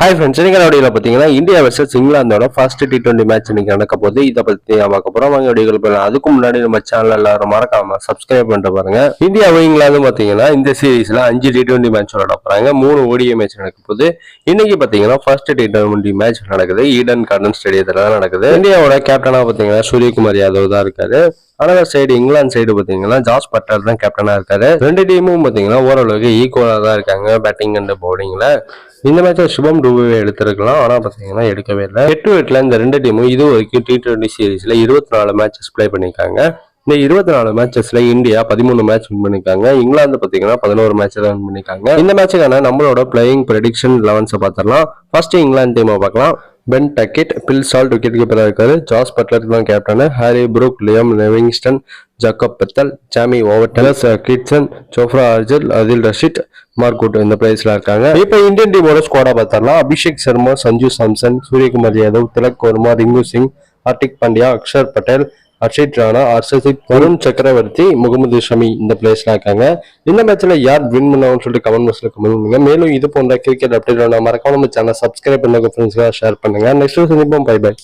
Hi friends இன்னைக்கு வீடியோவில் பார்த்தீங்கன்னா இந்தியா வர்சஸ் இங்கிலாந்தோட ஃபர்ஸ்ட் டி டுவெண்ட்டி மேட்ச் இன்னைக்கு நடக்க போகுது. இதை பற்றி நான் பார்க்க போகிறோம் வாங்க வீடியோக்கள் போயிடலாம். அதுக்கு முன்னாடி நம்ம சேனல் எல்லாரும் மறக்காம சப்ஸ்கிரைப் பண்ணிட்டு பாருங்க. இந்தியாவும் இங்கிலாந்தும் பார்த்தீங்கன்னா இந்த சீரீஸில் அஞ்சு டி டுவெண்ட்டி மேட்ச் விளாட போகிறாங்க மூணு ஓடிஐ மேட்ச் நடக்க போகுது. இன்னைக்கு பார்த்தீங்கன்னா ஃபர்ஸ்ட் டி டுவெண்ட்டி மேட்ச் நடக்குது. ஈடன் கார்டன் ஸ்டேடியத்தில் தான் நடக்குது. இந்தியாவோட கேப்டனாக பார்த்தீங்கன்னா சூரியகுமார் யாதவ் தான் இருக்காரு. ஆனால் சைடு இங்கிலாந்து சைடு பார்த்தீங்கன்னா ஜாஸ் பட்டர் தான் கேப்டனாக இருக்காரு. ரெண்டு டீமும் பார்த்தீங்கன்னா ஓரளவுக்கு ஈக்குவலாக தான் இருக்காங்க பேட்டிங் அண்ட் பவுலிங்கில் இந்த மேட்ச்சில் சுபம் டூபே எடுத்திருக்கலாம். ஆனால் பார்த்தீங்கன்னா எடுக்கவே இல்லை. ஹெட் டு ஹெட்ல இந்த ரெண்டு டீமும் இது வரைக்கும் டி டுவெண்ட்டி சீரீஸில் இருபத்தி நாலு மேட்சஸ் ப்ளே பண்ணியிருக்காங்க. இந்த இருபத்தி நாலு மேட்சஸ்ல இந்தியா பதிமூணு மேட்ச் வின் பண்ணிருக்காங்க இங்கிலாந்து பாத்தீங்கன்னா பதினோரு மேட்ச் தான் வின் பண்ணிருக்காங்க இந்த மேட்சுக்கான நம்மளோட பிளேயிங் ப்ரெடிக்ஷன் லெவன்ஸை பார்த்துடலாம். ஃபர்ஸ்ட் இங்கிலாந்து டீமை பார்க்கலாம். Ben Duckett Phil Salt wicket கீப்பராக இருக்காரு. ஜாஸ் பட்லர் தான் captain Harry Brook Liam Livingstone Jacob Bethell Jamie Overton Atkinson Jofra Archer Adil Rashid Mark Wood பிளேஸ்ல இருக்காங்க. இப்போ இந்தியன் டீமோட ஸ்குவாடா பார்த்தரலாம் அபிஷேக் சர்மா சஞ்சு சாம்சன் சூரியகுமார் யாதவ் திலக் வர்மா ரிங்கு சிங் ஹார்திக் பாண்டியா அக்ஷர் பட்டேல் அர்ஷித் ராணா ஹர்ஷித் வருண் சக்கரவர்த்தி முகமது ஷமி இந்த பிளேஸ்ல இருக்காங்க. இந்த மேட்ச்ல யார் வின் பண்ணுவாங்கன்னு சொல்லிட்டு கமெண்ட் பாக்ஸ்ல கமெண்ட் பண்ணுங்க. மேலும் இது போன்ற கிரிக்கெட் அப்டேட் மறக்காம நம்ம சேனல் சப்ஸ்கிரைப் பண்ணுங்க ஃப்ரெண்ட்ஸ்க்காக ஷேர் பண்ணுங்க. நெக்ஸ்ட் சந்திப்போம். Bye bye